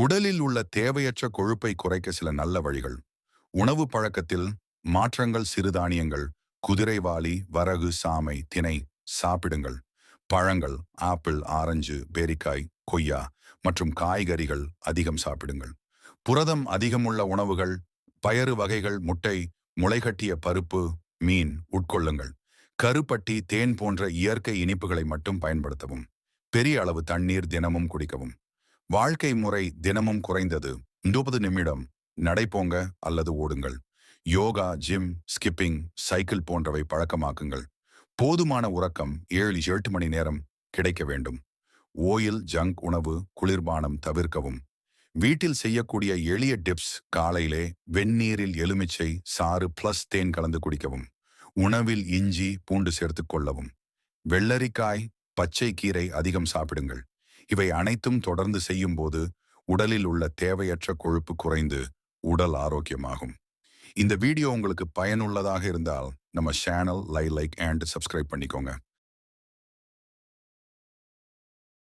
உடலில் உள்ள தேவையற்ற கொழுப்பை குறைக்க சில நல்ல வழிகள். உணவு பழக்கத்தில் மாற்றங்கள் சிறுதானியங்கள் குதிரைவாளி வரகு சாமை திணை சாப்பிடுங்கள். பழங்கள் ஆப்பிள் ஆரஞ்சு பேரிக்காய் கொய்யா மற்றும் காய்கறிகள் அதிகம் சாப்பிடுங்கள். புரதம் அதிகமுள்ள உணவுகள் பயறு வகைகள் முட்டை முளைகட்டிய பருப்பு மீன் உட்கொள்ளுங்கள். கருப்பட்டி தேன் போன்ற இயற்கை இனிப்புகளை மட்டும் பயன்படுத்தவும். பெரிய அளவு தண்ணீர் தினமும் குடிக்கவும். வாழ்க்கை முறை தினமும் குறைந்தது. முப்பது நிமிடம் நடைபோங்க அல்லது ஓடுங்கள். யோகா ஜிம் ஸ்கிப்பிங் சைக்கிள் போன்றவை பழக்கமாக்குங்கள். போதுமான உறக்கம் ஏழு எட்டு மணி நேரம் கிடைக்க வேண்டும். ஓயில் ஜங்க் உணவு குளிர்பானம் தவிர்க்கவும். வீட்டில் செய்யக்கூடிய எளிய டிப்ஸ் காலையிலே வெந்நீரில் எலுமிச்சை சாறு பிளஸ் தேன் கலந்து குடிக்கவும். உணவில் இஞ்சி பூண்டு சேர்த்துக் கொள்ளவும். வெள்ளரிக்காய் பச்சை கீரை அதிகம் சாப்பிடுங்கள். இவை அனைத்தும் தொடர்ந்து செய்யும்போது உடலில் உள்ள தேவையற்ற கொழுப்பு குறைந்து உடல் ஆரோக்கியமாகும். இந்த வீடியோ உங்களுக்கு பயனுள்ளதாக இருந்தால் நம்ம சேனல் லை லைக் அண்ட் சப்ஸ்கிரைப் பண்ணிக்கோங்க.